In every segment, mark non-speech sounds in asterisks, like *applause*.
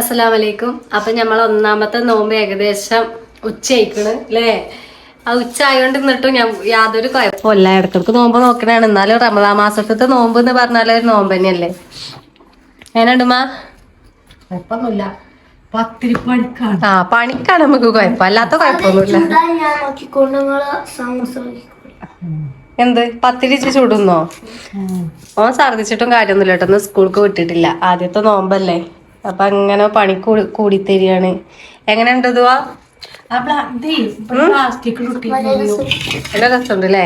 അസ്സലാമു വലൈക്കും അപ്പൊ നമ്മൾ ഒന്നാമത്തെ നോമ്പ് ഏകദേശം ഉച്ചയായിക്കണ് അല്ലേ ആ ഉച്ച ആയതുകൊണ്ട് നിന്നിട്ടും ഞാൻ യാതൊരു കുഴപ്പമില്ല ഇടയ്ക്കിടക്ക് നോമ്പ് നോക്കണാണ്. എന്നാലും റമദാ മാസത്തെ നോമ്പ് എന്ന് പറഞ്ഞാൽ ഒരു നോമ്പ് തന്നെയല്ലേ? എങ്ങനെയുണ്ടുമാ കുഴപ്പമൊന്നുമില്ല പത്തിരി പണിക്കാണ്. ആ പണിക്കാണ് നമുക്ക് കുഴപ്പം. അല്ലാത്ത കുഴപ്പമൊന്നുമില്ല എന്ത്? പത്തിരി ചൂടുന്നോ? ചുടുന്നോ ഓൻ ഛർദിച്ചിട്ടും കാര്യമൊന്നുമില്ല കേട്ടോ. ഒന്ന് സ്കൂൾക്ക് വിട്ടിട്ടില്ല. ആദ്യത്തെ നോമ്പല്ലേ? അപ്പൊ അങ്ങനെ പണി കൂടി കൂടിത്തരികയാണ്. എങ്ങനെയുണ്ട് ഇതുവാ നല്ല രസമുണ്ട് അല്ലേ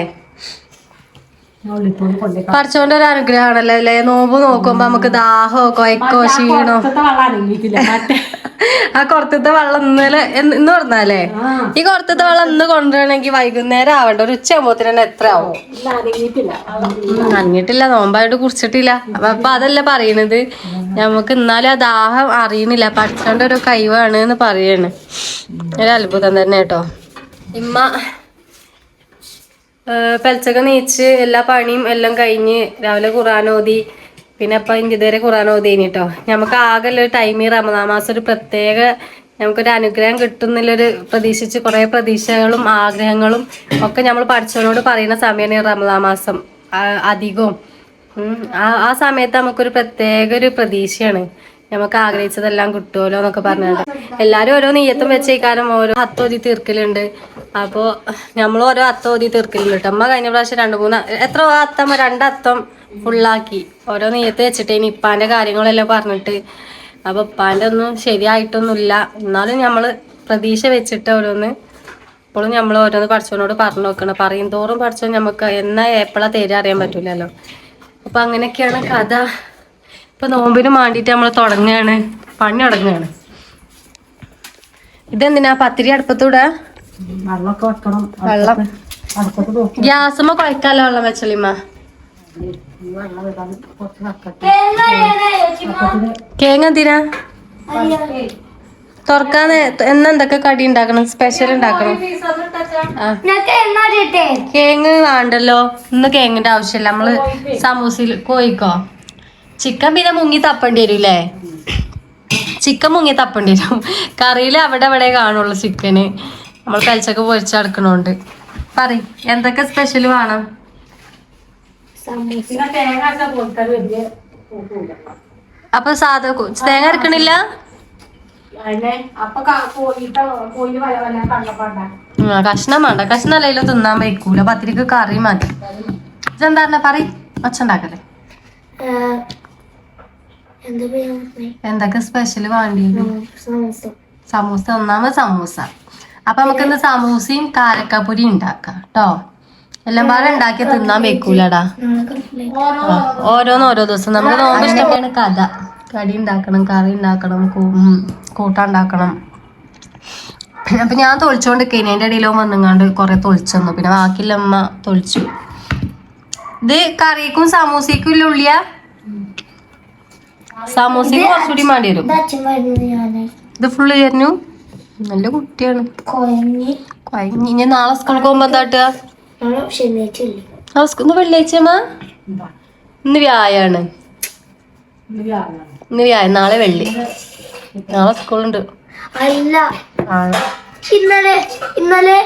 പഠിച്ചോണ്ട് ഒരു അനുഗ്രഹമാണല്ലോ അല്ലേ? നോമ്പ് നോക്കുമ്പോ നമുക്ക് ദാഹോ കൊയക്കോ ക്ഷീണോ ആ കൊറത്തത്തെ വെള്ളം ഇന്നലെ ഇന്ന് പറഞ്ഞാലേ ഈ കൊറത്തത്തെ വെള്ളം ഇന്ന് കൊണ്ടുവരണമെങ്കിൽ വൈകുന്നേരം ആവണ്ട. ഒരു ഉച്ചയാകുമ്പോത്തിന് തന്നെ എത്ര ആവും? നനഞ്ഞിട്ടില്ല നോമ്പായിട്ട് കുറിച്ചിട്ടില്ല അപ്പൊ അപ്പൊ അതല്ല പറയണത്? നമുക്ക് എന്നാലും ആ ദാഹം അറിയണില്ല. പഠിച്ചോണ്ട് ഒരു കഴിവാണ് എന്ന് പറയാണ്. ഒരു അത്ഭുതം തന്നെ കേട്ടോ. ഇമ്മ പെൽച്ചക്ക നീച്ച് എല്ലാ പണിയും എല്ലാം കഴിഞ്ഞ് രാവിലെ ഖുറാൻ ഓതി പിന്നെ ഇപ്പം ഇതുവരെ ഖുറാൻ ഓതിനി കേട്ടോ നമുക്ക് ആകെ ഒരു ടൈം ഈ റമദാൻ മാസം ഒരു പ്രത്യേക നമുക്കൊരു അനുഗ്രഹം കിട്ടുന്നില്ലൊരു പ്രതീക്ഷിച്ച് കുറേ പ്രതീക്ഷകളും ആഗ്രഹങ്ങളും ഒക്കെ നമ്മൾ പഠിച്ചവനോട് പറയുന്ന സമയമാണ് ഈ റമദാൻ മാസം. അധികവും. ആ ആ സമയത്ത് നമുക്കൊരു പ്രത്യേക ഒരു പ്രതീക്ഷയാണ്. നമുക്ക് ആഗ്രഹിച്ചതെല്ലാം കിട്ടുമല്ലോ എന്നൊക്കെ പറഞ്ഞിട്ട്. എല്ലാരും ഓരോ നെയ്യത്തും വെച്ചേക്കാനും ഓരോ അത്തോതി തീർക്കലുണ്ട്. അപ്പോൾ നമ്മൾ ഓരോ അത്തോതി തീർക്കലുണ്ട് കേട്ടോ അമ്മ കഴിഞ്ഞ പ്രാവശ്യം രണ്ട് മൂന്ന് എത്ര അത്തം രണ്ടത്തം ഫുള്ളാക്കി. ഓരോ നെയ്യത്ത് വെച്ചിട്ട് ഇനി ഇപ്പാന്റെ കാര്യങ്ങളെല്ലാം പറഞ്ഞിട്ട്. അപ്പൊ ഇപ്പാന്റെ ഒന്നും ശരിയായിട്ടൊന്നുമില്ല. എന്നാലും നമ്മൾ പ്രതീക്ഷ വെച്ചിട്ട് ഓരോന്ന് ഇപ്പോഴും നമ്മൾ ഓരോന്ന് പഠിച്ചവനോട് പറഞ്ഞു നോക്കണം. പറയും തോറും പഠിച്ചോ നമുക്ക് എന്നാ എപ്പോഴാ തേര് അറിയാൻ പറ്റൂലല്ലോ. അപ്പൊ അങ്ങനെയൊക്കെയാണ് കഥ. ഇപ്പൊ നോമ്പിന് വേണ്ടിയിട്ട് നമ്മൾ തുടങ്ങുകയാണ് പണി തുടങ്ങുകയാണ് ഇതെന്തിനാ? പത്തിരി അടുപ്പത്തൂടെ? വെള്ളം. ഗ്യാസുമ്മ കുഴക്കാലോ വെള്ളം വെച്ചളിമ്മ വെള്ളം ഇടാൻ കുറച്ച് വെക്കട്ടെ കേങ്ങ എന്തിനാ? തുറക്കാൻ എന്തൊക്കെ കടി ഉണ്ടാക്കണം? സ്പെഷ്യൽ ഉണ്ടാക്കണം? കേങ്ങ് വേണ്ടല്ലോ. ഇന്ന് കേങ്ങിന്റെ ആവശ്യമില്ല. നമ്മൾ സമൂസയിൽ കോയിക്കോ ചിക്കൻ പിന്നെ മുങ്ങി തപ്പേണ്ടി വരൂലേ ചിക്കൻ മുങ്ങി തപ്പേണ്ടി വരും. കറിയിൽ അവിടെ അവിടെ കാണുള്ളൂ ചിക്കന്. നമ്മൾ കഴിച്ചൊക്കെ പൊരിച്ചടക്കണോണ്ട് പറ എന്തൊക്കെ സ്പെഷ്യൽ വേണം പിന്നെ തേങ്ങ ഒക്കെ കൊടുത്താൽ വലിയ കുഴപ്പമില്ല. അപ്പൊ സാധാ കൊ- തേങ്ങ അരക്കണില്ല? കഷ്ണം വേണ്ട. കഷ്ണം അല്ലെങ്കിലും തിന്നാൻ വയ്ക്കൂല. പത്തിരിക്ക് കറി മതി ഇതെന്താ പറ ഒച്ച ഉണ്ടാക്കല്ലേ എന്താ പറയാ എന്തൊക്കെ സ്പെഷ്യൽ വേണ്ടി സമൂസ. സമൂസ ഒന്നാമത് സമൂസ. അപ്പൊ നമുക്കിന്ന് സമൂസയും കാരക്കാപ്പൊരി ഉണ്ടാക്കാം. കേട്ടോ എല്ലാം പാടെ ഉണ്ടാക്കി തിന്നാൻ വെക്കൂലടാ. ഓരോന്ന് ഓരോ ദിവസം. നോമ്പ് ഇഷ്ടമാണ് കഥ? കടി ഉണ്ടാക്കണം കറി ഉണ്ടാക്കണം കൂട്ടാൻ ഉണ്ടാക്കണം. അപ്പൊ ഞാൻ തൊളിച്ചോണ്ടിരിക്കേനി എന്റെ ഇടയിലോ വന്നുങ്ങാണ്ട് കുറെ തൊളിച്ചു തന്നു പിന്നെ ബാക്കിയുള്ള അമ്മ തൊളിച്ചു. ഇത് കറിക്കും സമൂസയ്ക്കും ഇല്ല ഉള്ളിയ? സമൂസയ്ക്ക് കുറച്ചുകൂടി വേണ്ടി വരും. ഇത് ഫുള്ള് ചേരുന്നു നല്ല കുട്ടിയാണ്. കൊയങ്ങി കൊയങ്ങി ഇനി നാളെ സ്കൂളിൽ പോകുമ്പോ എന്താട്ടുക സ്കൂൾ ഇന്ന് വെള്ളിയാഴ്ച ഇന്ന് വ്യാഴാണ്. ഇന്ന് വ്യാഴം നാളെ വെള്ളി. നാളെ സ്കൂളുണ്ട്. അല്ല. ഇന്നലെ ഇന്നലെ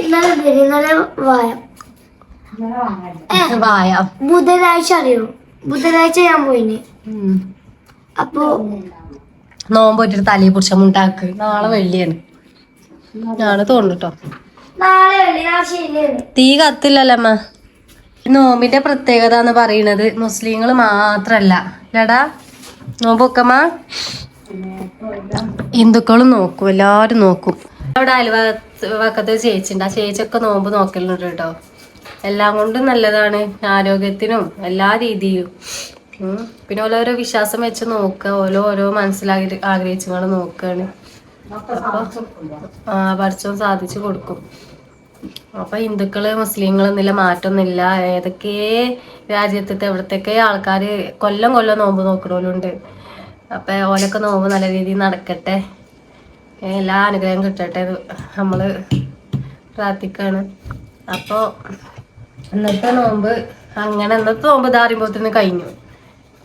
ഇന്നലെ ഇന്നലെ വായ. വായ. ബുധനാഴ്ച അറിയോ? ബുധനാഴ്ച ഞാൻ പോയിന്. അപ്പൊ നോമ്പ് ഒരു തലയെ പിടിച്ച മുണ്ടാക്ക്. നാളെ വെള്ളിയാണ്. നാളെ തോന്നുട്ടോ തീ കത്തില്ലല്ലമ്മ. നോമ്പിന്റെ പ്രത്യേകത എന്ന് പറയുന്നത് മുസ്ലിങ്ങൾ മാത്രല്ല. ലടാ നോമ്പൊക്കമ്മ. ഹിന്ദുക്കളും നോക്കും എല്ലാവരും നോക്കും. അവിടെ അയൽവക്കത്ത് ചേച്ചിണ്ട്. ആ ചേച്ചിയൊക്കെ നോമ്പ് നോക്കലുണ്ട് കേട്ടോ. എല്ലാം കൊണ്ടും നല്ലതാണ്. ആരോഗ്യത്തിനും എല്ലാ രീതിയിലും. പിന്നെ ഓരോരോ വിശ്വാസം വെച്ച് നോക്ക. ഓരോ ഓരോ മനസ്സിലാക്കി ആഗ്രഹിച്ചുകൊണ്ട് നോക്കുകയാണ് ആ പഠിച്ചോ സാധിച്ചു കൊടുക്കും. അപ്പൊ ഹിന്ദുക്കൾ മുസ്ലിങ്ങൾ എന്നില്ല മാറ്റമൊന്നുമില്ല ഏതൊക്കെ രാജ്യത്തെ എവിടത്തേക്കെ ആൾക്കാര് കൊല്ലം കൊല്ലം നോമ്പ് നോക്കണോലുണ്ട്. അപ്പൊ ഓലൊക്കെ നോമ്പ് നല്ല രീതിയിൽ നടക്കട്ടെ. എല്ലാ അനുഗ്രഹം കിട്ടട്ടെ നമ്മൾ പ്രാർത്ഥിക്കാണ്. അപ്പൊ ഇന്നത്തെ നോമ്പ് അങ്ങനെ ഇന്നത്തെ നോമ്പ് ഇതാറിയുമ്പോത്തിന് കഴിഞ്ഞു.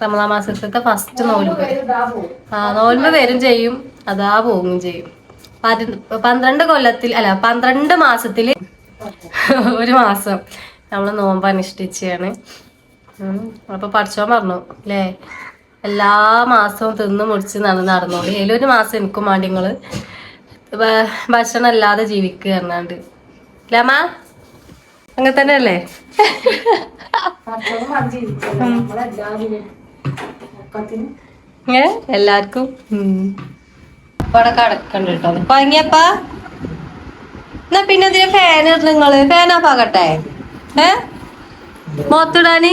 റമദാ മാസത്തെ ഫസ്റ്റ് നോൽമ്പ്. ആ നോൽമ്പ് വരും ചെയ്യും. അതാ പോകും ചെയ്യും. പന്ത്രണ്ട് കൊല്ലത്തിൽ അല്ല പന്ത്രണ്ട് മാസത്തിൽ *laughs* ഒരു മാസം നമ്മൾ നോമ്പ് അനുഷ്ഠിച്ചാണ്. അപ്പൊ പഠിച്ചോൻ പറഞ്ഞു അല്ലേ എല്ലാ മാസവും തിന്ന് മുടിച്ച് നടന്ന് നടന്നോളി. ഒരു മാസം എനിക്കും വേണ്ടി നിങ്ങൾ ഭക്ഷണം അല്ലാതെ ജീവിക്കുക എന്നാണ്ട് ലമ അങ്ങനെ തന്നെ അല്ലേ എല്ലാവർക്കും ഇവിടെ കടക്കണ്ട് കേട്ടോ പങ്ങിയപ്പാ എന്നാ പിന്നെ എന്തിനാ ഫാൻ ഇടുന്നു നിങ്ങൾ. ഫാൻ ഓഫ് ആകട്ടെ. ഏ? മോത്തിടാന്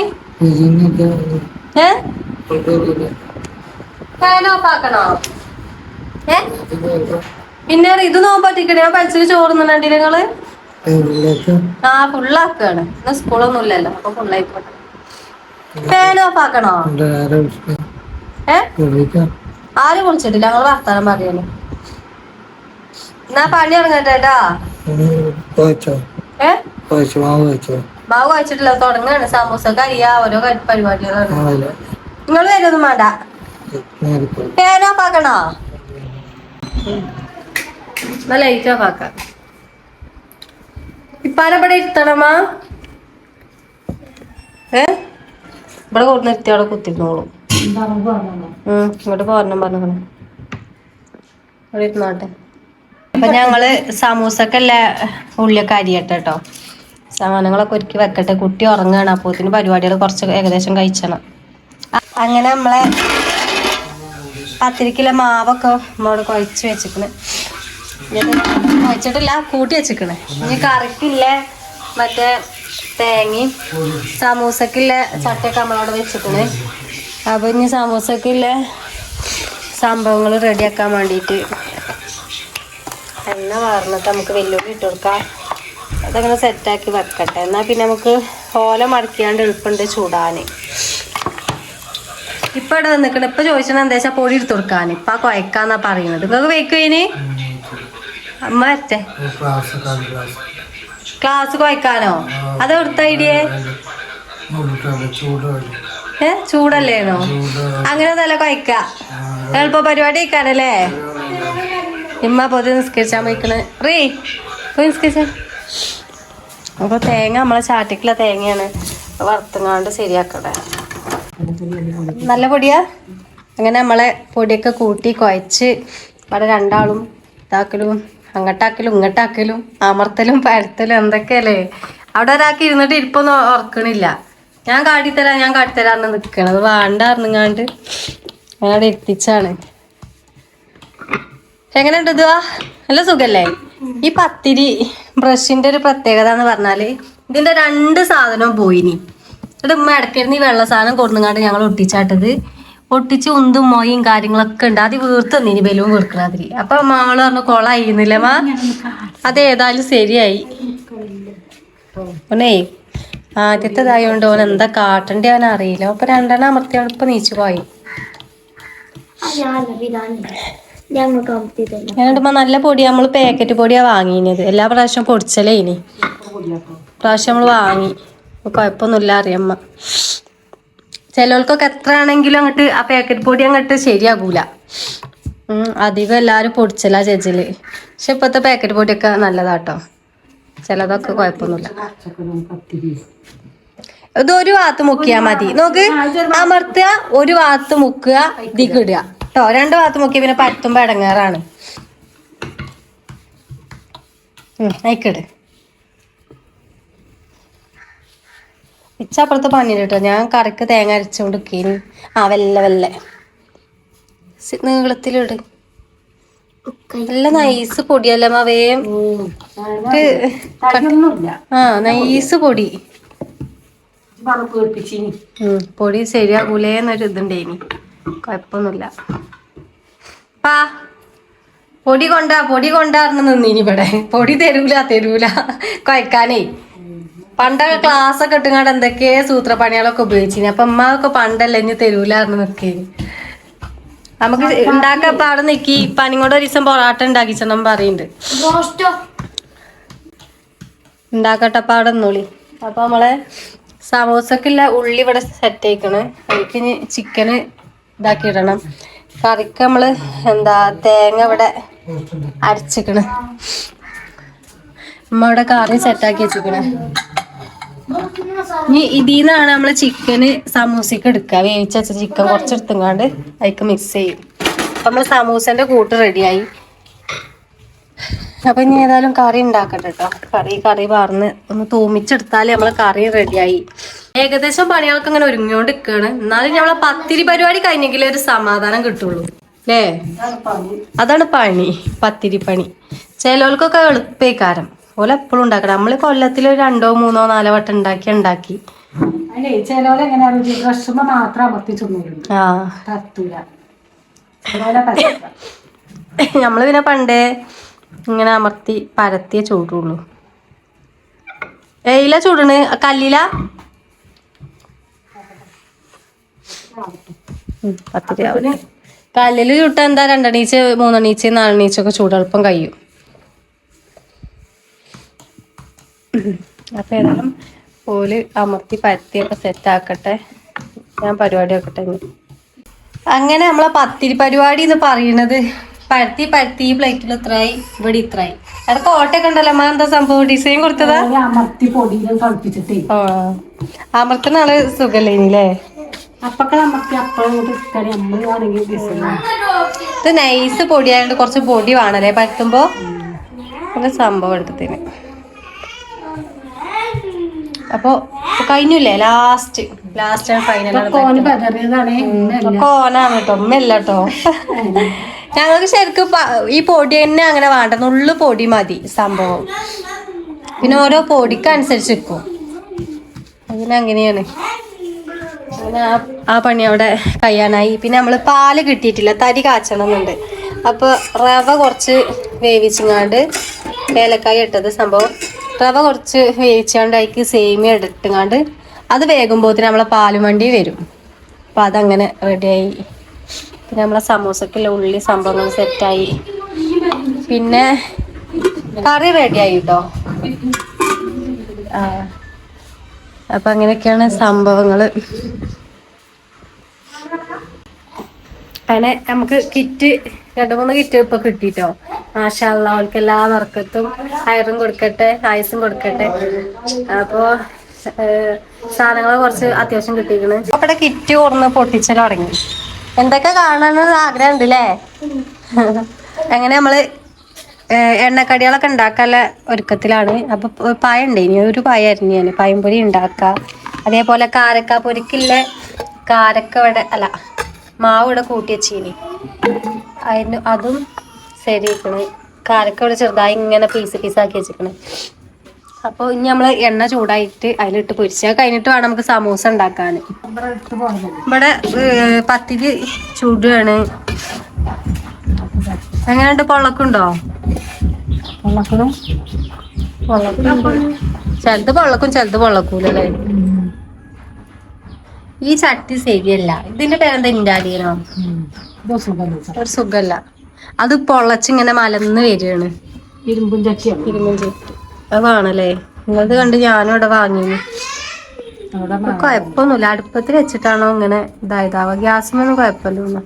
പിന്നെ ഇത് നോമ്പറ്റിക്കണേ ഞാൻ ചോറ് ചോറുന്നുണ്ടല്ലേ നിങ്ങൾ? ആ ഫുള്ളാക്കാണ് ഇന്ന് സ്കൂളൊന്നും ഇല്ലല്ലോ അപ്പൊ ഫുള്ളായിക്കോട്ടെ ഫാൻ ഓഫ് ആക്കണോ? ഏ? ആരും വിളിച്ചിട്ടില്ല ഞങ്ങൾ വർത്താനം പറയാണ് എന്നാ പണി വായിച്ചിട്ടില്ല തുടങ്ങാണ്. സമൂസ കരിയ ഓരോ പരിപാടികളാണ്. നിങ്ങൾ വരുമൊന്നും വേണ്ട. ആക്കണോ? എന്നാ ലൈറ്റ് ഓഫ് ആക്കാം. ഇപ്പാരെ ഇവിടെ ഇരുത്തണമാ ഏ? ഇവിടെ കൊടുത്ത് നിർത്തി അവിടെ കുത്തിരുന്നോളും ഇങ്ങോട്ട് പോരണം പറഞ്ഞു ഇരുന്നോട്ടെ അപ്പൊ ഞങ്ങൾ സമൂസക്കല്ല ഉള്ളിയൊക്കെ അരിയട്ടെ കേട്ടോ സാധനങ്ങളൊക്കെ ഒരുക്കി വെക്കട്ടെ. കുട്ടി ഉറങ്ങാണ് അപ്പോത്തിന് പരിപാടികൾ കുറച്ച് ഏകദേശം കഴിച്ചണം. അങ്ങനെ നമ്മളെ പത്തിരിക്കിലെ മാവൊക്കെ നമ്മളോട് കുഴച്ച് വെച്ചിക്കണ്. കുഴച്ചിട്ടില്ല കൂട്ടി വെച്ചിക്കണ്. ഇനി കറിക്കില്ല മറ്റേ തേങ്ങയും സമൂസക്കില്ല ചട്ടയൊക്കെ നമ്മളോട് വെച്ചിക്കണ്. അപ്പൊ ഇനി സമൂസക്കില്ല സംഭവങ്ങൾ റെഡിയാക്കാൻ വേണ്ടിയിട്ട് എണ്ണ വാർന്നിട്ട് നമുക്ക് വെല്ലുവിളി ഇട്ട് കൊടുക്കാം. അതങ്ങനെ സെറ്റാക്കി വെക്കട്ടെ. എന്നാൽ പിന്നെ നമുക്ക് ഓല മടക്കിയാണ്ട് എളുപ്പമുണ്ട് ചൂടാൻ ഇപ്പൊ ഇവിടെ നിൽക്കണം ഇപ്പൊ ചോദിച്ചാൽ എന്താ വെച്ചാൽ പൊടി എടുത്ത് കൊടുക്കാൻ ഇപ്പൊ ആ കുഴക്കാന്നാ പറയുന്നത് നിങ്ങൾക്ക് വെക്കുവിന് അമ്മ വരട്ടെ. ക്ലാസ് കുഴക്കാനോ അത് എടുത്ത ഐഡിയ ഏ? ചൂടല്ലേന്നോ? അങ്ങനെ തല കൊയക്ക. എളുപ്പ പരിപാടി കഴിക്കാനല്ലേ ഇമ്മ പൊതു നിസ്കരിച്ചാൻ പോയിക്കണ് റീ പോയി നിസ്കരിച്ച. അപ്പൊ തേങ്ങ നമ്മളെ ചാട്ടിക്കുള്ള തേങ്ങയാണ് വറുത്തങ്ങാണ്ട് ശരിയാക്കട്ടെ നല്ല പൊടിയാ? അങ്ങനെ നമ്മളെ പൊടിയൊക്കെ കൂട്ടി കുഴച്ച് അവിടെ രണ്ടാളും ഇതാക്കലും അങ്ങട്ടാക്കലും ഇങ്ങട്ടാക്കലും അമർത്തലും പരത്തലും എന്തൊക്കെയല്ലേ? അവിടെ ഒരാൾക്ക് ഇരുന്നിട്ട് ഇരിപ്പൊന്നും ഓർക്കണില്ല ഞാൻ കാട്ടിത്തരാം ഞാൻ കാട്ടിത്തരാന്ന് നിൽക്കണത് വേണ്ട ഞാനവിടെ എത്തിച്ചാണ്. എങ്ങനെയുണ്ട് ഇതുവാ? നല്ല സുഖല്ലേ? ഈ പത്തിരി ബ്രഷിന്റെ ഒരു പ്രത്യേകത എന്ന് പറഞ്ഞാൽ ഇതിന്റെ രണ്ട് സാധനവും പോയിനി. എന്നിട്ട് ഉമ്മ ഇടയ്ക്കിരുന്ന് ഈ വെള്ള സാധനം കൊടുന്നുങ്ങാണ്ട് ഞങ്ങൾ ഒട്ടിച്ചാട്ടത്. ഒട്ടിച്ച് ഉന്തും മോയും കാര്യങ്ങളൊക്കെ ഉണ്ട്. അത് വീർത്ത് നീ ബലവും വീർക്കണതിരി. അപ്പൊ മാൾ പറഞ്ഞു കൊളായിരുന്നില്ല മാ അത് ഏതായാലും ശരിയായി. ഓനേ ആദ്യത്തേതായോണ്ട് ഓൻ എന്താ കാട്ടണ്ടേ അറിയില്ല. അപ്പൊ രണ്ടെണ്ണം അമർത്തിയാണ് ഇപ്പൊ നീച്ചു പോയി. ഞാനിടുമ്പോ നല്ല പൊടിയാ. നമ്മൾ പാക്കറ്റ് പൊടിയാ വാങ്ങിയത് എല്ലാ പ്രാവശ്യം പൊടിച്ചല്ലേ ഇനി പ്രാവശ്യം നമ്മൾ വാങ്ങി. കൊഴപ്പൊന്നുമില്ല അറിയമ്മ ചിലവർക്കൊക്കെ എത്ര ആണെങ്കിലും അങ്ങോട്ട് ആ പാക്കറ്റ് പൊടി അങ്ങോട്ട് ശരിയാകൂല. അധികം എല്ലാരും പൊടിച്ചല്ല ചേച്ചിൽ പക്ഷെ ഇപ്പത്തെ പാക്കറ്റ് പൊടിയൊക്കെ നല്ലതാട്ടോ. ചിലതൊക്കെ കുഴപ്പമൊന്നുമില്ല. ഇത് ഒരു ഭാഗത്ത് മുക്കിയാ മതി. നോക്ക് അമർത്തുക ഒരു ഭാഗത്ത് മുക്കുക ഇതിക്ക് കേട്ടോ രണ്ട് ഭാഗത്ത് മുക്കിയ പിന്നെ പരത്തുമ്പോ ഇടങ്ങാറാണ്. അയക്കിട് ഇച്ചപ്പുറത്ത് പണിയില്ല കേട്ടോ ഞാൻ കറിക്ക് തേങ്ങ അരച്ചുകൊണ്ട് ആ വെല്ല വെല്ല നീളത്തിലിട്. നല്ല നൈസ് പൊടിയല്ല മാവേം? ആ നൈസ് പൊടി. പൊടി ശരിയാകൂലേന്നൊരു ഇതുണ്ടേനി. കൊഴപ്പൊന്നുമില്ല. പാ പൊടി കൊണ്ടാ പൊടി കൊണ്ടാർന്ന് നിന്നിനി ഇവിടെ. പൊടി തരൂല തരൂല. കൊയക്കാനേ. പണ്ടൊക്കെ ക്ലാസ് ഒക്കെ ഇട്ടുങ്ങാണ്ട് എന്തൊക്കെ സൂത്രപ്പണികളൊക്കെ ഉപയോഗിച്ചിനി. അപ്പൊ അമ്മ ഒക്കെ പണ്ടല്ലേ ഇനി തരൂലാർന്ന് നിക്കേനി. നമുക്ക് ഉണ്ടാക്കാൻ അവിടെ നിക്കി പനി കൊണ്ട് ഒരു ദിവസം പൊറാട്ട ഉണ്ടാക്കിച്ചെന്നും പറയുന്നുണ്ട് ഉണ്ടാക്കട്ട അവിടെ നിന്നോളി അപ്പൊ നമ്മളെ സമോസക്കുള്ള ഉള്ളി ഇവിടെ സെറ്റ് ആയിക്കണ്. അതിക്ക് ചിക്കന് ഇതാക്കി ഇടണം കറിക്ക് നമ്മൾ എന്താ തേങ്ങ ഇവിടെ അരച്ചിക്കണ്. ഇവിടെ കറി സെറ്റാക്കി വെച്ചിക്കണ് ഇനി ഇതിന്നാണ് നമ്മൾ ചിക്കന് സമൂസക്ക് എടുക്കുക. വേവിച്ച ചിക്കൻ കുറച്ചെടുത്തുങ്ങാണ്ട് അതിക്ക് മിക്സ് ചെയ്യും. അപ്പൊ നമ്മൾ സമൂസന്റെ കൂട്ട് റെഡിയായി അപ്പൊ ഇനി ഏതായാലും കറി ഉണ്ടാക്കട്ടെ കേട്ടോ കറി കറി വാർന്ന് ഒന്ന് തൂമിച്ചെടുത്താൽ നമ്മളെ കറി റെഡിയായി ഏകദേശം പണികൾക്ക് അങ്ങനെ ഒരുങ്ങിയോണ്ട് നിൽക്കുകയാണ് എന്നാലും നമ്മളെ പത്തിരി പരിപാടി കഴിഞ്ഞെങ്കിലേ ഒരു സമാധാനം കിട്ടുള്ളൂ. അല്ലേ അതാണ് പണി. പത്തിരി പണി. ചിലവർക്കൊക്കെ എളുപ്പേക്കാരം. ഓല എപ്പോഴും ഉണ്ടാക്കണം. നമ്മൾ കൊല്ലത്തിൽ രണ്ടോ മൂന്നോ നാലോ വട്ടം ഉണ്ടാക്കി ഉണ്ടാക്കി. അല്ലേ ചിലവരെ എങ്ങനെയാണ് വിഷമ മാത്രം ആ. *laughs* നമ്മൾ പിന്നെ പണ്ടേ ഇങ്ങനെ അമർത്തി പരത്തിയ ചൂടുള്ളൂ. ഏയില ചൂടണ്. കല്ലില? പത്തിരി. കല്ലിൽ ചുട്ട എന്താ രണ്ടെണ്ണീച്ച് മൂന്നെണ്ണീച്ച് നാലെണ്ണീച്ചൊക്കെ ചൂടെളുപ്പം കഴിയും. അപ്പൊ ഏതായാലും പോൽ അമർത്തി പരത്തിയൊക്കെ സെറ്റ് ആക്കട്ടെ. ഞാൻ പരിപാടി ആക്കട്ടെ. അങ്ങനെ നമ്മളെ പത്തിരി പരിപാടി എന്ന് പറയുന്നത് പരത്തി പരത്തി പ്ലേറ്റിൽ ഇത്രയായി ഇവിടെ ഇത്രയായി. അത് കോട്ടയൊക്കെ ഉണ്ടല്ലോ അമ്മ എന്താ സംഭവം? ഡിസൈൻ കൊടുത്തതാ? അമർത്തുന്ന ആൾ സുഖല്ലേ ഇത് നൈസ് പൊടിയായതുകൊണ്ട് കുറച്ച് പൊടി വേണല്ലേ പരത്തുമ്പോ? സംഭവം എടുത്തതിന് അപ്പൊ കഴിഞ്ഞില്ലേ? ലാസ്റ്റ് ലാസ്റ്റ് ഇന്നല്ല. കോനാണ് കേട്ടോ ഉമ്മല്ല കേട്ടോ ഞങ്ങൾക്ക് ശരിക്കും ഈ പൊടി തന്നെ അങ്ങനെ വേണ്ട നുള്ളു പൊടി മതി സംഭവം. പിന്നെ ഓരോ പൊടിക്ക് അനുസരിച്ച് നിൽക്കും അങ്ങനെയാണ്. അങ്ങനെ ആ ആ പണി അവിടെ കഴിയാനായി. പിന്നെ നമ്മൾ പാൽ കിട്ടിയിട്ടില്ല. തരി കാച്ചണം എന്നുണ്ട് അപ്പോൾ റവ കുറച്ച് വേവിച്ചിങ്ങാണ്ട് ഏലക്കായ ഇട്ടത് സംഭവം. റവ കുറച്ച് വേവിച്ചാണ്ട് അതിക്ക് സേമിയ എടുത്തുങ്ങാണ്ട് അത് വേകുമ്പോഴത്തേന് നമ്മളെ പാലും വണ്ടി വരും. അപ്പം അതങ്ങനെ റെഡിയായി. പിന്നെ നമ്മളെ സമൂസക്കുള്ള ഉള്ളി സംഭവങ്ങൾ സെറ്റായി. പിന്നെ കറി റെഡിയായി കേട്ടോ ആ. അപ്പം അങ്ങനെയൊക്കെയാണ് സംഭവങ്ങൾ. അങ്ങനെ നമുക്ക് കിറ്റ് രണ്ട് മൂന്ന് കിറ്റ് ഇപ്പൊ കിട്ടിട്ടോ? മാഷാള്ള അവൾക്ക് എല്ലാ വർക്കത്തും ഹയറും കൊടുക്കട്ടെ ആയുസും കൊടുക്കട്ടെ. അപ്പോ സാധനങ്ങൾ കുറച്ച് അത്യാവശ്യം കിട്ടിയിരിക്കണ് അവിടെ കിറ്റ് കുറന്ന് പൊട്ടിച്ചു തുടങ്ങി. എന്തൊക്കെ കാണാനൊരു ആഗ്രഹം ഉണ്ട് അല്ലേ അങ്ങനെ നമ്മൾ എണ്ണക്കടികളൊക്കെ ഉണ്ടാക്കാനുള്ള ഒരുക്കത്തിലാണ്. അപ്പൊ പായ ഉണ്ട് ഇനി ഒരു പായ അരിഞ്ഞു ഞാൻ പയംപൊരി ഉണ്ടാക്കാം അതേപോലെ കാരക്ക പൊരിക്കില്ല കാരക്ക ഇവിടെ അല്ല മാവ് ഇവിടെ കൂട്ടി വെച്ചീനി. അതിന് അതും ശരിക്കണ് കാരക്ക ഇവിടെ ചെറുതായി ഇങ്ങനെ പീസ് പീസ് ആക്കി വെച്ചിക്കണ്. അപ്പോൾ ഇനി നമ്മൾ എണ്ണ ചൂടായിട്ട് അതിലിട്ട് പൊരിച്ചാൽ കഴിഞ്ഞിട്ട് വേണം നമുക്ക് സമൂസ ഉണ്ടാക്കാൻ ഇവിടെ പത്തിരി ചൂടാണ് എങ്ങനെയുണ്ട്? പൊള്ളക്കുണ്ടോ? ചിലത് പൊള്ളക്കും ചിലത് പൊള്ളക്കൂലല്ലേ? ഈ ചട്ടി ശരിയല്ല. ഇതിന്റെ പേരെന്താ? ഇൻഡാലിയനോ? ഒരു സുഖല്ല. അത് പൊളച്ചിങ്ങനെ മലന്ന് വരികയാണ്. ഇരുമ്പും ചട്ടിയാണ്? ഇരുമ്പും ചുറ്റ് അതാണല്ലേ നിങ്ങളത് കണ്ട് ഞാനും ഇവിടെ വാങ്ങി അവിടെ ഇപ്പൊ കുഴപ്പമൊന്നുമില്ല അടുപ്പത്തിൽ വെച്ചിട്ടാണോ ഇങ്ങനെ ഇതായതാവുക ഗ്യാസിനൊന്നും കുഴപ്പമില്ല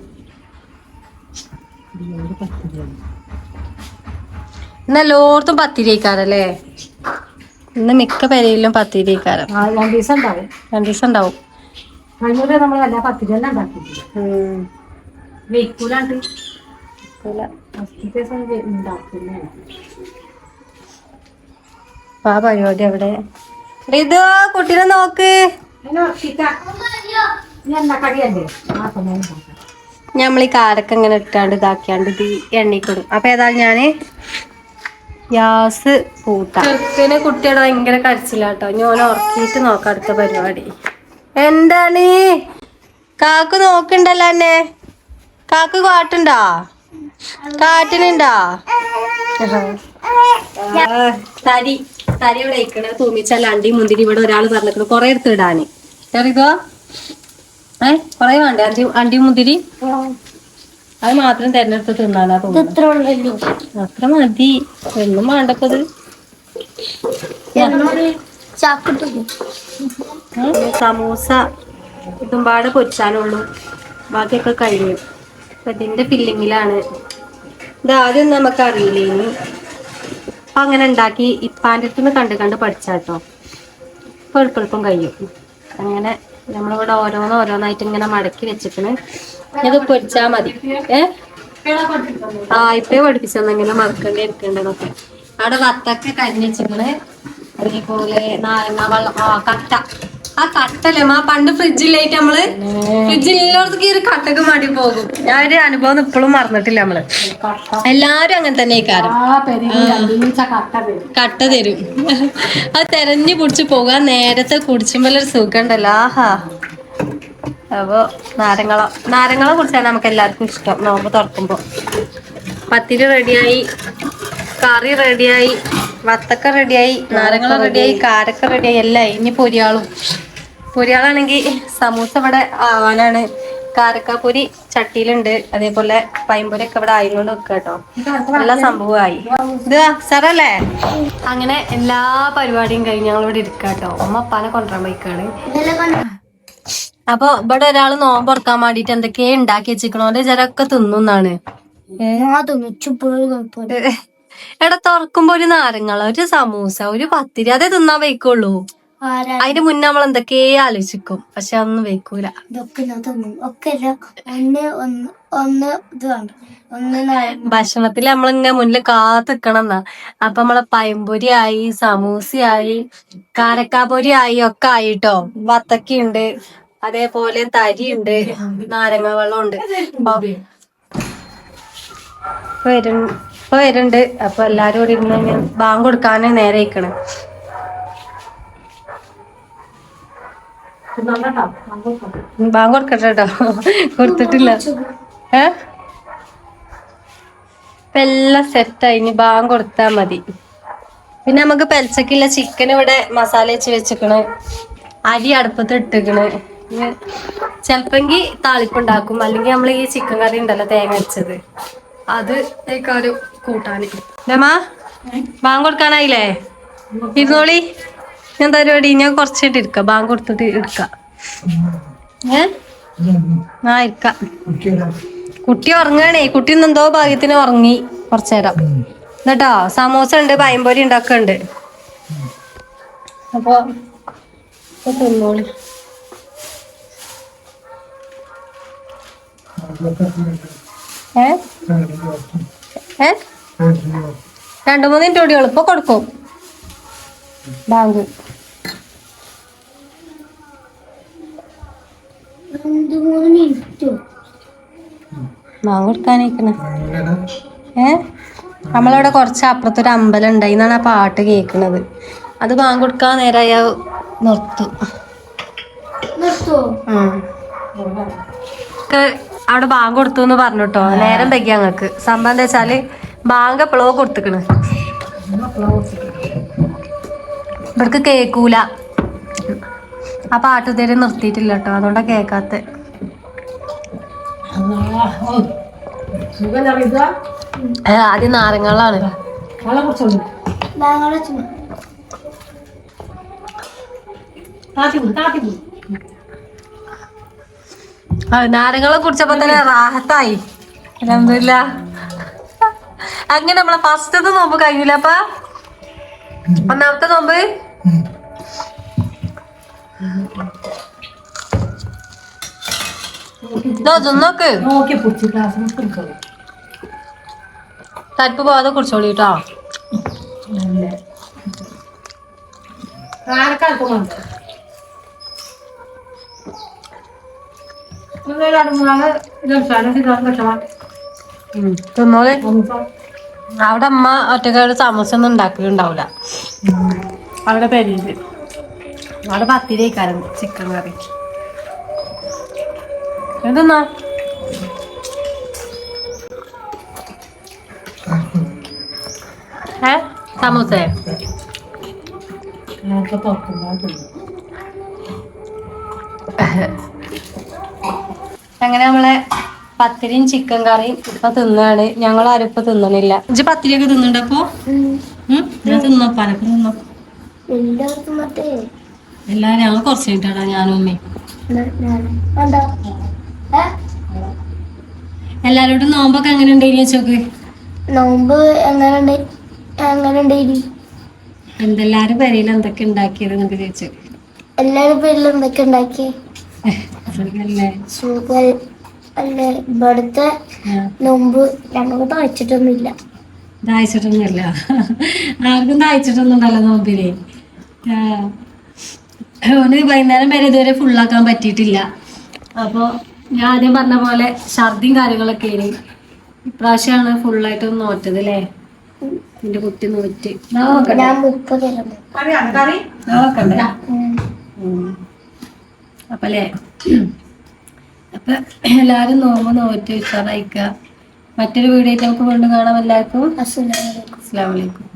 ഇന്ന് എല്ലായിടത്തും പത്തിരിക്കാരല്ലേ ഇന്ന് മിക്ക പെരയിലും പത്തിരിക്കാരം രണ്ട് ദിവസം ഉണ്ടാവും. രണ്ടു ദിവസം ഉണ്ടാവും. നമ്മൾ എല്ലാ പത്തിരി തന്നെ വെയ്ക്കൂലാണ്ട്. ദിവസം ഉണ്ടാക്കില്ല ആ പരിപാടി അവിടെ. ഇത് കുട്ടീനെ നോക്ക്. നമ്മൾ ഈ കാരൊക്കെ ഇങ്ങനെ ഇട്ടാണ്ട് ഇതാക്കിയാണ്ട് ഇത് എണ്ണിക്കിടും അപ്പൊ ഏതായാലും ഞാൻ ഗ്യാസ് കൂട്ടാം. ചെറുക്കന് കുട്ടിയുടെ ഭയങ്കര കരച്ചില്ലാട്ടോ ഞാൻ ഉറക്കിയിട്ട് നോക്കാം അടുത്ത പരിപാടി. എന്താണ്? കാക്ക് നോക്കണ്ടല്ലോ എന്നെ. കാക്ക് കാട്ടുണ്ടോ? കാറ്റിനുണ്ടോ തരി തരി ഇവിടെ ഇരിക്കണ. തൂമിച്ചാൽ അണ്ടി മുന്തിരി ഇവിടെ ഒരാൾ പറഞ്ഞിരിക്കണ കൊറേ എടുത്ത് ഇടാന്. ചെറിയതോ ഏ കൊറേ വേണ്ടേ? അണ്ടി അണ്ടി മുന്തിരി അത് മാത്രം തെരഞ്ഞെടുത്ത് തിന്നാനാ തോന്നുന്നു അത്ര മതി. ഒന്നും വേണ്ടപ്പത് സമൂസ. ഇതും പാടെ പൊരിച്ചാനുള്ളൂ ബാക്കിയൊക്കെ കഴിഞ്ഞു. അപ്പൊ ഇതിന്റെ ഫില്ലിങ്ങിലാണ് ഇത് ആദ്യം നമുക്ക് അറിയില്ലേനി. അപ്പൊ അങ്ങനെ ഉണ്ടാക്കി ഇപ്പാന്റെ അടുത്തുനിന്ന് കണ്ട് കണ്ട് പഠിച്ചാട്ടോ. ഇപ്പൊ എളുപ്പം എളുപ്പം കഴിയും. അങ്ങനെ നമ്മളിവിടെ ഓരോന്ന് ഓരോന്നായിട്ട് ഇങ്ങനെ മടക്കി വെച്ചിട്ട് ഇത് പൊരിച്ചാ മതി. ഏ? ആ ഇപ്പേ പഠിപ്പിച്ചെന്നെങ്കിലും മറക്കേണ്ടി ഇരിക്കേണ്ടതൊക്കെ. അവിടെ വത്തൊക്കെ കരിഞ്ഞ് വെച്ചിട്ടുണ്ട് അതേപോലെ നാരങ്ങ വെള്ളം ആ കട്ട. ആ കട്ടലും ആ പണ്ട് ഫ്രിഡ്ജിലായിട്ട് നമ്മൾ ഫ്രിഡ്ജിലുള്ളവർക്ക് ഈ ഒരു കട്ടക്ക് മാറ്റി പോകും. ഞാൻ ഒരു അനുഭവം ഇപ്പോഴും മറന്നിട്ടില്ല നമ്മൾ. എല്ലാരും അങ്ങനെ തന്നെ കാരം കട്ട തരും. അത് തെരഞ്ഞു കുടിച്ചു പോകാൻ നേരത്തെ കുടിച്ചുമ്പോൾ ഒരു സുഖം ഉണ്ടല്ലോ ആഹാ. അപ്പൊ നാരങ്ങള നാരങ്ങളെ കുടിച്ചാണ് നമുക്ക് എല്ലാവർക്കും ഇഷ്ടം. നോമ്പ് തുറക്കുമ്പോ. പത്തിരി റെഡിയായി. കറി റെഡിയായി. വത്തക്ക റെഡിയായി. നാരങ്ങള റെഡിയായി. കാരക്ക റെഡിയായി. എല്ലാം ഇനി പൊരിയാളും. പൊരിയാളാണെങ്കിൽ സമൂസ ഇവിടെ ആവാനാണ്. കാരക്കാപ്പൊരി ചട്ടിയിലുണ്ട്. അതേപോലെ പൈമ്പൊരി ഒക്കെ ഇവിടെ ആയിക്കൊണ്ട് വെക്കുക കേട്ടോ എല്ലാ സംഭവമായി. ഇത് സാറല്ലേ? അങ്ങനെ എല്ലാ പരിപാടിയും കഴിഞ്ഞ് ഞങ്ങളിവിടെ ഇരിക്കുക കേട്ടോ അമ്മ അപ്പാനെ കൊണ്ടുവരാൻ പോയിക്കാണ്. അപ്പൊ ഇവിടെ ഒരാൾ നോമ്പ് ഉറക്കാൻ വേണ്ടിട്ട് എന്തൊക്കെയാ ഉണ്ടാക്കി വെച്ചിക്കണോണ്ട് ജരൊക്കെ തിന്നുന്നാണ് എടാ തുറക്കുമ്പോ ഒരു നാരങ്ങള ഒരു സമൂസ ഒരു പത്തിരി. അതേ തിന്നാൻ വയ്ക്കുള്ളൂ അതിന്റെ മുന്നേ നമ്മൾ എന്തൊക്കെയോ ആലോചിക്കും. പക്ഷെ അതൊന്നും വെക്കൂല. ഇതൊക്കെ ഒക്കെ ഒന്ന് ഒന്ന് ഇത് വേണ്ട. ഭക്ഷണത്തിൽ നമ്മളിങ്ങനെ മുന്നിൽ കാത്തിക്കണം എന്നാ അപ്പൊ നമ്മളെ പയംപൊരി ആയി സമൂസ ആയി കാരക്കാപൊരി ആയി ഒക്കെ ആയിട്ടോ? വത്തക്കയുണ്ട് അതേപോലെ തരിയുണ്ട് നാരങ്ങ വെള്ളം ഉണ്ട് വരും ഇപ്പൊ വരുന്നുണ്ട് അപ്പൊ എല്ലാരും കൂടി ഇരുന്ന് ബാങ്ക് കൊടുക്കാനേ നേരെ ഇരിക്കണ് ബാങ്ക് കൊടുക്കട്ടെ കേട്ടോ കൊടുത്തിട്ടില്ല എല്ലാം സെറ്റായി ഇനി ബാങ്ക് കൊടുത്താ മതി. പിന്നെ നമുക്ക് പെൽച്ചക്കുള്ള ചിക്കൻ ഇവിടെ മസാല വെച്ച് വെച്ചിക്കണ്. അരി അടുപ്പത്ത് ഇട്ടിക്കണ്. ചിലപ്പെങ്കിൽ ചെലപ്പെങ്കി താളിപ്പുണ്ടാക്കും അല്ലെങ്കിൽ നമ്മൾ ഈ ചിക്കൻ കറി ഉണ്ടല്ലോ തേങ്ങ വെച്ചത് അത് ഒരു കൂട്ടാൻ രമാ ബാങ്ക് കൊടുക്കാനായില്ലേ? ഇരുന്നോളി. ഞാൻ തരുവാടി ഞാൻ കുറച്ചായിട്ട് ഇരിക്കാം. ബാങ്ക് കൊടുത്തിട്ട് ഇരിക്കാം. ഇരിക്കാം. കുട്ടി ഉറങ്ങണേ. കുട്ടി ഇന്ന് എന്തോ ഭാഗ്യത്തിന് ഉറങ്ങി. കുറച്ചേരം എന്നിട്ടോ സമോസ ഉണ്ട് പയമ്പൊരി ഉണ്ടാക്കുന്നുണ്ട് ഉണ്ട്. അപ്പൊ തിന്നോളി. രണ്ടു മൂന്ന് മിനിറ്റ് കൂടി ഇപ്പൊ കൊടുക്കും. ബാങ്ക്. കൊടുക്കാനിരിക്കണ ഏ? നമ്മളവിടെ കുറച്ച് അപ്പുറത്തൊരു അമ്പലം ഉണ്ടായി എന്നാണ് ആ പാട്ട് കേൾക്കുന്നത് അത് ബാങ്ക് കൊടുക്കാൻ നേരമായ നിർത്തും. അവിടെ ബാങ്ക് കൊടുത്തു എന്ന് പറഞ്ഞു കേട്ടോ. നേരം വൈകി ഞങ്ങക്ക് സംഭവം എന്താ വെച്ചാൽ ബാങ്ക് എപ്പോഴോ കൊടുത്തിക്കണ്. ഇവർക്ക് കേക്കൂല ആ പാട്ട് ഇതുവരെ നിർത്തിയിട്ടില്ല കേട്ടോ. അതുകൊണ്ടാ കേക്കാത്ത. സുഖം അറിയുക ആദ്യം നാരങ്ങളാണ് നാരങ്ങളെ കുറിച്ചപ്പോ തന്നെ റാഹത്തായി. അലഹമില്ല അങ്ങനെ നമ്മളെ ഫസ്റ്റത്തെ നോമ്പ് കഴിഞ്ഞില്ല അപ്പ? ഒന്നാമത്തെ നോമ്പ്? നോക്ക്. പൊടിച്ച് കുടിച്ചോളൂ തരിപ്പ് പോവാതെ കുടിച്ചോളി കേട്ടോ തിന്നോളി. അവിടെ അമ്മ ഒറ്റക്കാട് സമോസ ഒന്നും ഉണ്ടാക്കലുണ്ടാവില്ല അവിടെ പെരിയിൽ അവിടെ പത്തിരിക്കാരം ചിക്കൻ കറി. എന്തെന്നാ ഏ? സമൂസേ? അങ്ങനെ നമ്മളെ പത്തിരിയും ചിക്കൻ കറിയും ഇപ്പൊ തിന്നാണ്. ഞങ്ങൾ ആരും ഇപ്പൊ തിന്നണില്ല. ഇജ്ജ് പത്തിരിയൊക്കെ തിന്നുണ്ടപ്പോ ഞാൻ തിന്നോ? പനക്ക് തിന്നോ? എല്ലാരും ഞങ്ങൾ കുറച്ച് കഴിഞ്ഞിട്ടാടാ ഞാനും ഉമ്മയും. എല്ലാരോടും നോമ്പൊക്കെ എങ്ങനെ ഉണ്ടായിരുന്നു ചോക്ക് നോമ്പ് എങ്ങനെ എന്തെല്ലാരും പെരയിൽ എന്തൊക്കെ ഉണ്ടാക്കിയത് എന്നൊക്കെ ചോദിച്ചു. എല്ലാരും പേരിൽ എന്തൊക്കെ ഉണ്ടാക്കി? സുഖല്ലേ? സുഖം. അല്ലേ? ഇവിടുത്തെ നോമ്പ് ദാഹിച്ചിട്ടൊന്നുമില്ല. ആർക്കും ദാഹിച്ചിട്ടൊന്നും ഉണ്ടല്ലോ നോമ്പിനെ. ഓന് വൈകുന്നേരം വരെ ഇതുവരെ ഫുള്ളാക്കാൻ പറ്റിയിട്ടില്ല. അപ്പോൾ ഞാൻ ആദ്യം പറഞ്ഞ പോലെ ഛർദിയും കാര്യങ്ങളൊക്കെ ഇനി ഇപ്രാവശ്യമാണ് ഫുള്ളായിട്ട് നോറ്റത് അല്ലേ? എന്റെ കുട്ടി നോറ്റ്. അപ്പല്ലേ. അപ്പൊ അല്ലേ അപ്പൊ എല്ലാരും നോമ്പ് നോറ്റ് ഉഷാറായിക്ക. മറ്റൊരു വീഡിയോ നമുക്ക് വീണ്ടും കാണാം. എല്ലാവർക്കും അസുഖം അസ്സാം വലൈക്കും